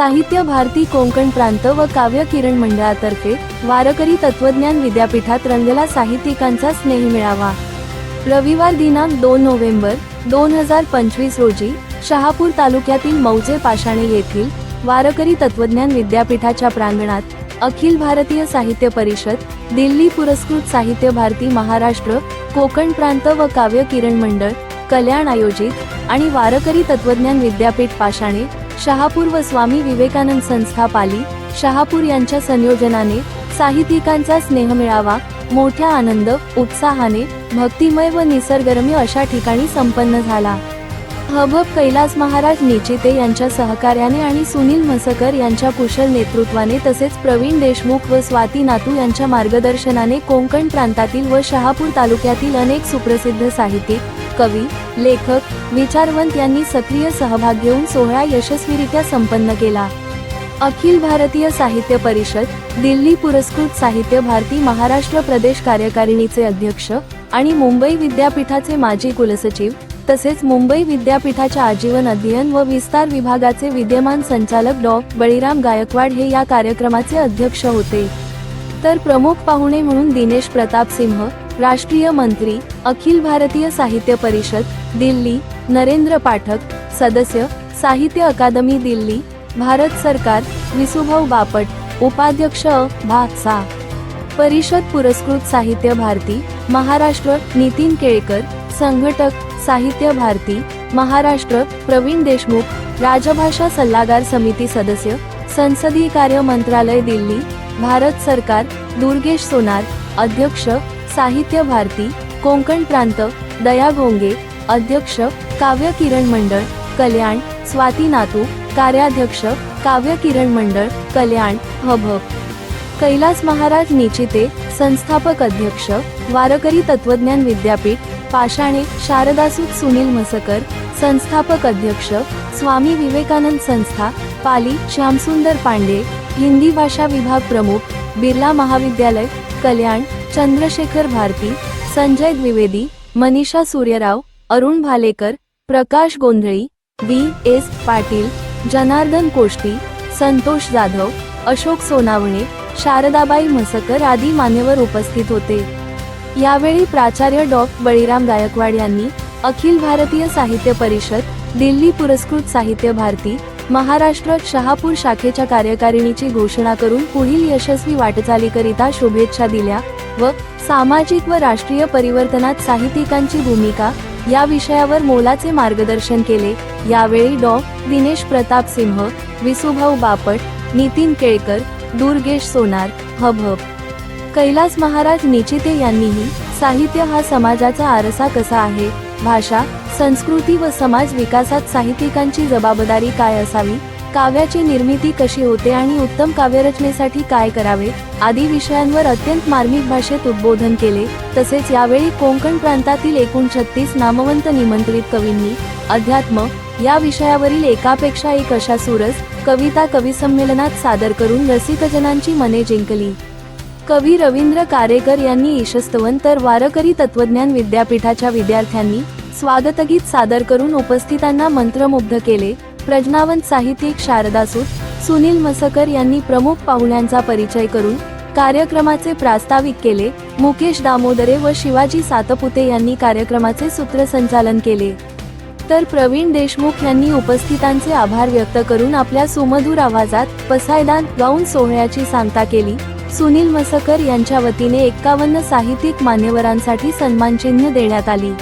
साहित्य भारती कोंकण प्रांत व काव्य किरण मंडळातर्फे वारकरी तत्वज्ञान विद्यापीठात रंगला साहित्यिकांचा स्नेह मिळावा. रविवार दिनांक दोन नोव्हेंबर दोन हजार पंचवीस रोजी शहापूर तालुक्यातील मौजे पाषाणे येथील वारकरी तत्वज्ञान विद्यापीठाच्या प्रांगणात अखिल भारतीय साहित्य परिषद दिल्ली पुरस्कृत साहित्य भारती महाराष्ट्र कोकण प्रांत व काव्य किरण मंडळ कल्याण आयोजित आणि वारकरी तत्वज्ञान विद्यापीठ पाषाणे शहापूर व स्वामी विवेकानंद संस्था पाली शहापूर यांच्या संयोजनाने साहित्यिकांचा स्नेह मिळावा मोठ्या आनंद उत्साहाने भक्तिमय व निसर्गरम्य अशा ठिकाणी संपन्न झाला. हबहब कैलास महाराज निचिते यांच्या सहकार्याने आणि सुनील म्हसकर यांच्या कुशल नेतृत्वाने तसेच प्रवीण देशमुख व स्वाती नातू यांच्या मार्गदर्शनाने कोंकण प्रांतातील व शहापूर तालुक्यातील अनेक सुप्रसिद्ध साहित्यिक कवी लेखक विचारवंत यांनी सक्रिय सहभाग घेऊन सोहळा यशस्वीरित्या संपन्न केला. अखिल भारतीय साहित्य परिषद दिल्ली पुरस्कृत साहित्य भारती महाराष्ट्र प्रदेश कार्यकारिणीचे अध्यक्ष आणि मुंबई विद्यापीठाचे माजी कुलसचिव तसेच मुंबई विद्यापीठाच्या आजीवन अध्ययन व विस्तार विभागाचे विद्यमान संचालक डॉ. बळीराम गायकवाड हे या कार्यक्रमाचे अध्यक्ष होते. तर प्रमुख पाहुणे म्हणून दिनेश प्रताप सिंह राष्ट्रीय मंत्री अखिल भारतीय साहित्य परिषद दिल्ली नरेंद्र पाठक सदस्य साहित्य अकादमी दिल्ली भारत सरकार विसुभाऊ बापट उपाध्यक्ष भासा परिषद पुरस्कृत साहित्य भारती महाराष्ट्र नितीन केळकर संघटक साहित्य भारती महाराष्ट्र प्रवीण देशमुख राजभाषा सल्लागार समिती सदस्य संसदीय कार्य मंत्रालय दिल्ली भारत सरकार दुर्गेश सोनार अध्यक्ष साहित्य भारती कोंकण प्रांत दया घोंगे अध्यक्ष काव्य किरण मंडळ कल्याण स्वाती नातू कार्याध्यक्ष काव्य किरण मंडळ कल्याण हबहब कैलास महाराज निचिते संस्थापक अध्यक्ष वारकरी तत्वज्ञान विद्यापीठ पाषाणे शारदासूत सुनील मसकर संस्थापक अध्यक्ष स्वामी विवेकानंद संस्था पाली श्यामसुंदर पांडे हिंदी भाषा विभाग प्रमुख बिर्ला महाविद्यालय कल्याण चंद्रशेखर भारती संजय द्विवेदी मनीषा सूर्यराव अरुण भालेकर प्रकाश गोंधळी बी एस पाटील जनार्दन कोष्टी संतोष जाधव अशोक सोनावणे शारदाबाई म्हसकर आदी मान्यवर उपस्थित होते. यावेळी प्राचार्य डॉ. बळीराम गायकवाड यांनी अखिल भारतीय साहित्य परिषद दिल्ली पुरस्कृत साहित्य भारती महाराष्ट्र शहापूर शाखेच्या कार्यकारिणीची घोषणा करून पुढील यशस्वी वाटचालीकरिता शुभेच्छा दिल्या व सामाजिक व राष्ट्रीय परिवर्तनात साहित्यिकांची भूमिका या विषयावर मोलाचे मार्गदर्शन केले. यावेळी डॉ. दिनेश प्रताप सिंह विसुभाऊ बापट नितीन केळकर दुर्गेश सोनार हबहब कैलास महाराज निचिते यांनीही साहित्य हा समाजाचा आरसा कसा आहे? भाषा संस्कृती व समाज विकासात साहित्यिकांची जबाबदारी काय असावी? काव्याची निर्मिती कशी होते आणि उत्तम काव्यरचनेसाठी काय करावे? आदी विषयांवर अत्यंत मार्मिक भाषेत उद्बोधन केले. तसेच यावेळी कोकण प्रांतातील एकूण छत्तीस नामवंत निमंत्रित कवींनी अध्यात्म या विषयावरील एकापेक्षा एक अशा सुरस कविता कवी संमेलनात सादर करून रसिकजनांची मने जिंकली. कवी रवींद्र कारेकर यांनी ईशस्तवन तर वारकरी तत्वज्ञान विद्यापीठाच्या विद्यार्थ्यांनी स्वागतगीत सादर करून उपस्थितांना मंत्रमुग्ध केले. प्रज्ञावंत साहित्यिक शारदासूत सुनील मसकर यांनी प्रमुख पाहुण्यांचा परिचय करून कार्यक्रमाचे प्रास्ताविक केले. मुकेश दामोदरे व शिवाजी सातपुते यांनी कार्यक्रमाचे सूत्रसंचालन केले. तर प्रवीण देशमुख यांनी उपस्थितांचे आभार व्यक्त करून आपल्या सुमधुर आवाजात पसायदान गाऊन सोहळ्याची सांगता केली. सुनील मसकर यांच्या वतीने एक्कावन्न साहित्यिक मान्यवरांसाठी सन्मानचिन्ह देण्यात आली.